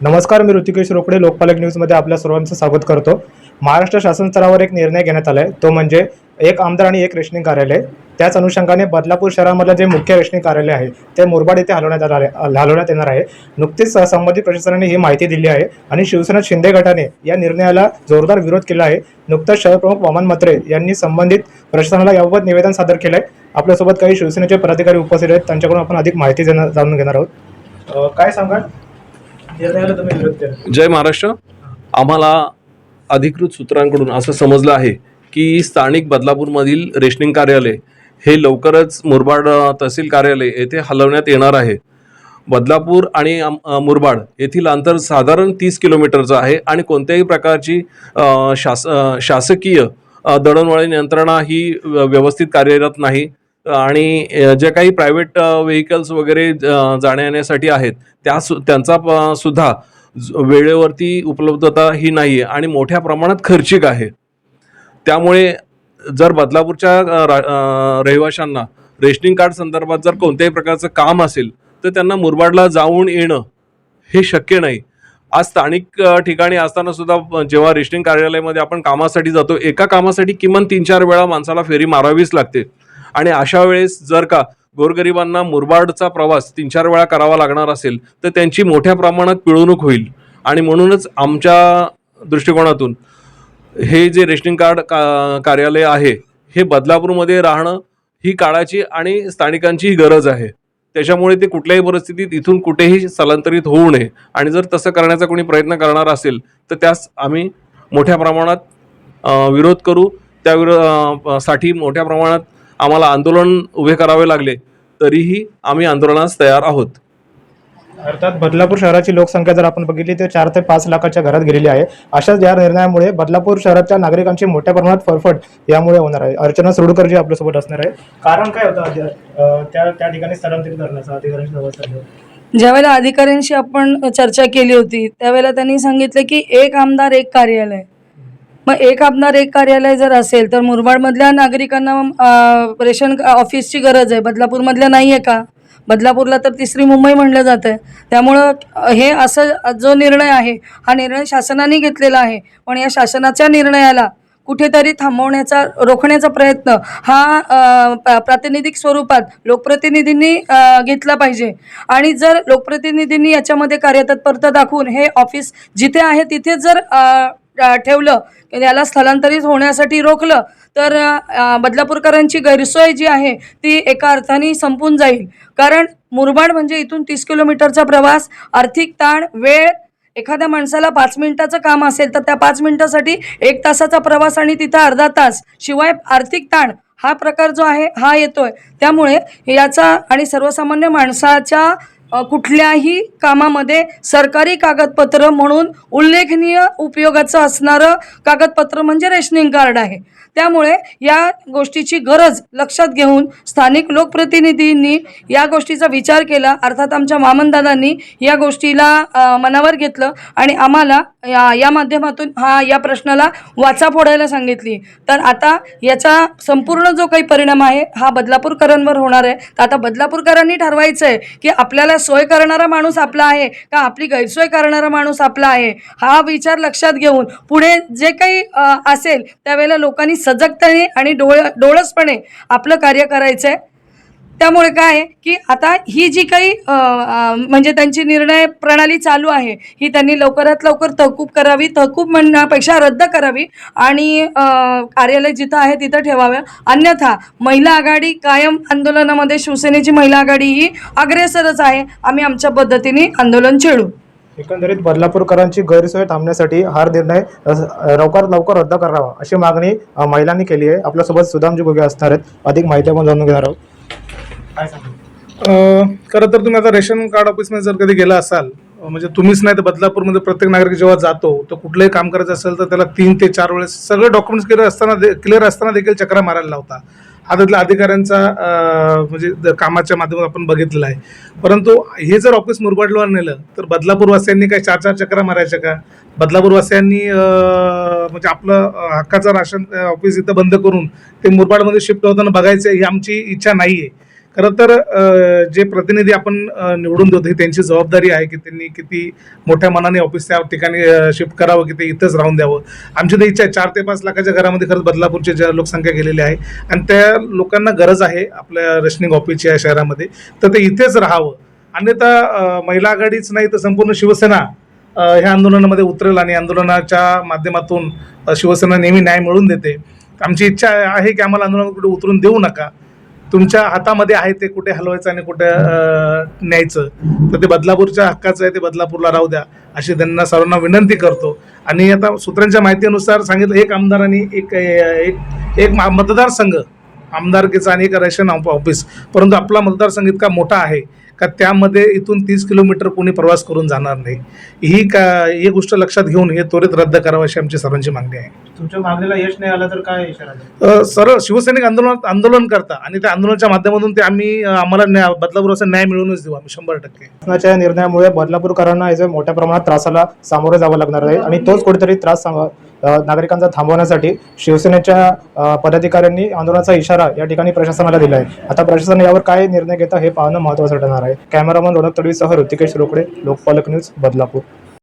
नमस्कार मी ऋतिकेश रोकडे लोकपालक न्यूजमध्ये आपल्या सर्वांचं स्वागत करतो. महाराष्ट्र शासन स्तरावर एक निर्णय घेण्यात आला आहे तो म्हणजे एक आमदार आणि एक रेशनिंग कार्यालय. त्याच अनुषंगाने बदलापूर शहरामधलं जे मुख्य रेशनिंग कार्यालय आहे ते मुरबाड येथे हलवण्यात आले हलवण्यात येणार आहे. नुकतीच संबंधित प्रशासनाने ही माहिती दिली आहे आणि शिवसेना शिंदे गटाने या निर्णयाला जोरदार विरोध केला आहे. नुकताच शहरप्रमुख वामन मत्रे यांनी संबंधित प्रशासनाला याबाबत निवेदन सादर केलं आहे आपल्यासोबत काही शिवसेनेचे पदाधिकारी उपस्थित आहेत. त्यांच्याकडून आपण अधिक माहिती जाणून जाणून घेणार आहोत. काय सांगाल निर्णयाला तुम्ही विरोध केला जय महाराष्ट्र. आम्हाला अधिकृत सूत्रांकडून असं समजलं आहे की स्थानिक बदलापूरमधील रेशनिंग कार्यालय हे लवकरच मुरबाड तहसील कार्यालय येथे हलवण्यात येणार आहे. बदलापूर आणि मुरबाड येथील अंतर साधारण तीस किलोमीटरचं आहे आणि कोणत्याही प्रकारची शास शासकीय दळणवळण यंत्रणा ही व्यवस्थित कार्यरत नाही. आणि जे काही प्रायव्हेट व्हेकल्स वगैरे जाण्या येण्यासाठी आहेत त्या सु त्यांचा प- सुद्धा वेळेवरती उपलब्धता ही नाही आहे आणि मोठ्या प्रमाणात खर्चिक आहे. त्यामुळे जर बदलापूरच्या रा- रहिवाशांना रेशनिंग कार्ड संदर्भात जर कोणत्याही प्रकारचं काम असेल तर त्यांना मुरबाडला जाऊन येणं हे शक्य नाही. आज स्थानिक ठिकाणी असताना सुद्धा जेव्हा रेशनिंग कार्यालयामध्ये आपण कामासाठी जातो एका कामासाठी किमान तीन चार वेळा माणसाला फेरी मारावीच लागते. आणि अशा वेळेस जर का गोरगरिबांना मुरबाडचा प्रवास तीन चार वेळा करावा लागणार असेल तर त्यांची मोठ्या प्रमाणात पिळवणूक होईल. आणि म्हणूनच आमच्या दृष्टिकोनातून हे जे रेशनिंग कार्ड का कार्यालय आहे हे बदलापूरमध्ये राहणं ही काळाची आणि स्थानिकांची गरज आहे. त्याच्यामुळे ते कुठल्याही परिस्थितीत इथून कुठेही स्थलांतरित होऊ नये. आणि जर तसं करण्याचा कोणी प्रयत्न करणार असेल तर त्यास आम्ही मोठ्या प्रमाणात विरोध करू. त्या विरो साठी मोठ्या प्रमाणात आम्हाला आंदोलन उभे करावे लागले तरीही आम्ही आंदोलनास तयार आहोत. अर्थात बदलापूर शहराची लोकसंख्या जर आपण बघितली तर चार ते पाच लाखाच्या घरात गेलेली आहे. अशाच या निर्णयामुळे बदलापूर शहराच्या नागरिकांची मोठ्या प्रमाणात फरफट यामुळे होणार आहे. अर्चना सोडकर जी आपल्यासोबत असणार आहे. कारण काय होतं त्या त्या ठिकाणी स्थलांतरित करण्याचा आहे. ज्यावेळेला अधिकाऱ्यांशी आपण चर्चा केली होती त्यावेळेला त्यांनी सांगितलं की एक आमदार एक कार्यालय. मग एक आमदार एक कार्यालय जर असेल तर मुरबाडमधल्या नागरिकांना रेशन ऑफिसची गरज आहे. बदलापूरमधल्या नाही आहे का? बदलापूरला तर तिसरी मुंबई म्हणलं जातं आहे त्यामुळं हे असं जो निर्णय आहे हा निर्णय शासनाने घेतलेला आहे. पण या शासनाच्या निर्णयाला कुठेतरी थांबवण्याचा रोखण्याचा प्रयत्न हा प्रातिनिधिक स्वरूपात लोकप्रतिनिधींनी घेतला पाहिजे. आणि जर लोकप्रतिनिधींनी याच्यामध्ये कार्यतत्परता दाखवून हे ऑफिस जिथे आहे तिथे जर ठेवलं किंवा याला स्थलांतरित होण्यासाठी रोखलं तर बदलापूरकरांची गैरसोय जी आहे ती एका अर्थाने संपून जाईल. कारण मुरबाड म्हणजे इथून तीस किलोमीटरचा प्रवास आर्थिक ताण वेळ एखाद्या माणसाला पाच मिनिटाचं काम असेल तर त्या पाच मिनिटासाठी एक तासाचा प्रवास आणि तिथं अर्धा तास. शिवाय आर्थिक ताण हा प्रकार जो आहे हा येतोय. त्यामुळे याचा आणि सर्वसामान्य माणसाच्या कुठल्याही कामामध्ये सरकारी कागदपत्र म्हणून उल्लेखनीय उपयोगाचं असणारं कागदपत्र म्हणजे रेशनिंग कार्ड आहे. त्यामुळे या गोष्टीची गरज लक्षात घेऊन स्थानिक लोकप्रतिनिधींनी या गोष्टीचा विचार केला. अर्थात आमच्या वामनदादांनी या गोष्टीला मनावर घेतलं आणि आम्हाला या या माध्यमातून हा या प्रश्नाला वाचा फोडायला सांगितली. तर आता याचा संपूर्ण जो काही परिणाम आहे हा बदलापूरकरांवर होणार आहे. तर आता बदलापूरकरांनी ठरवायचं आहे की आपल्याला सोय करणारा माणूस आपला आहे का आपली गैरसोय करणारा माणूस आपला आहे? हा विचार लक्षात घेऊन पुढे जे काही असेल त्यावेळेला लोकांनी सजगतेने आणि डोळ डोळसपणे आपलं कार्य करायचं आहे त्यामुळे काय आहे की आता ही जी काही म्हणजे त्यांची निर्णय प्रणाली चालू आहे ही त्यांनी लवकरात लवकर तहकूब करावी तहकूब म्हणण्यापेक्षा रद्द करावी आणि कार्यालय जिथं आहे तिथं ठेवाव्या. अन्यथा महिला आघाडी कायम आंदोलनामध्ये शिवसेनेची महिला आघाडी ही अग्रेसरच आहे. आम्ही आमच्या पद्धतीने आंदोलन छेडू. एकंदरीत बदलापूरकरांची गैरसोय थांबण्यासाठी हा निर्णय लवकरात लवकर रद्द करावा अशी मागणी महिलांनी केली आहे. आपल्यासोबत सुदामजी गोगे असणार आहेत. अधिक माहिती आपण जाणून घेणार आहोत. काय सांगाल? खरं तर तुम्ही आता रेशन कार्ड ऑफिसमध्ये जर कधी गेला असाल म्हणजे तुम्हीच नाही तर बदलापूरमध्ये प्रत्येक नागरिक जेव्हा जातो तर कुठलंही काम करायचं असेल तर त्याला तीन ते चार वेळेस सगळे डॉक्युमेंट्स क्लिअर असताना क्लिअर असताना देखील चक्रा मारायला लावता. हा त्यातल्या अधिकाऱ्यांचा म्हणजे द- कामाच्या माध्यमातून आपण बघितलेला आहे. परंतु हे जर ऑफिस मुरबाडला नेलं तर बदलापूरवासियांनी काही चार चार चक्रा मारायच्या का? बदलापूरवासियांनी अ, म्हणजे आपलं हक्काचं राशन ऑफिस इथं बंद करून ते मुरबाडमध्ये शिफ्ट होताना बघायचं ही आमची इच्छा नाही आहे खरं तर जे प्रतिनिधी आपण निवडून देतो ही त्यांची जबाबदारी आहे की त्यांनी किती मोठ्या मनाने ऑफिस त्या ठिकाणी शिफ्ट करावं की ते इथंच राहून द्यावं. आमची तर इच्छा आहे चार ते पाच लाखाच्या घरामध्ये खरंच बदलापूरची ज्या लोकसंख्या गेलेली आहे आणि त्या लोकांना गरज आहे आपल्या रेशनिंग ऑफिसच्या शहरामध्ये तर ते इथेच राहावं. अन्यथा महिला आघाडीच नाही तर संपूर्ण शिवसेना ह्या आंदोलनामध्ये उतरेल आणि आंदोलनाच्या माध्यमातून शिवसेना नेहमी न्याय मिळवून देते. आमची इच्छा आहे की आम्हाला आंदोलनात कुठे उतरून देऊ नका. तुमच्या हातामध्ये आहे ते कुठे हलवायचं आणि कुठे न्यायचं? तर ते बदलापूरच्या हक्काचं आहे ते बदलापूरला राहू द्या अशी त्यांना सर्वांना विनंती करतो. आणि आता सूत्रांच्या माहितीनुसार सांगितलं एक आमदार आणि एक एक एक मतदारसंघ आमदारकीचा आणि एक रेशन ऑफिस. परंतु आपला मतदारसंघ इतका मोठा आहे का त्यामध्ये इथून तीस किलोमीटर कोणी प्रवास करून जाणार नाही. ही का ही गोष्ट लक्षात घेऊन हे त्वरित रद्द करावं अशी आमची सर्वांची मागणी आहे. तुमच्या मागणीला यश नाही आलं तर काय इशारा द्याल? अ, सरळ शिवसैनिक आंदोलन आंदोलन करता आणि त्या आंदोलनाच्या माध्यमातून ते आम्ही अ, आम्हाला न्याय बदलापूर असं न्याय मिळवूनच देऊ आम्ही शंभर टक्के. शासनाच्या निर्णयामुळे बदलापूरकरांना याचे मोठ्या प्रमाणात त्रासाला सामोरे जावं लागणार आहे आणि तोच कुठेतरी त्रास सांग- नागरिकांचा थांबवण्यासाठी शिवसेनेच्या पदाधिकाऱ्यांनी आंदोलनाचा इशारा या ठिकाणी प्रशासनाला दिला आहे आता प्रशासन यावर काय निर्णय घेतं हे पाहणं महत्त्वाचं ठरणार आहे. कॅमेरामन रोनक तडवीसह ऋतिकेश रोकडे लोकपालक न्यूज बदलापूर.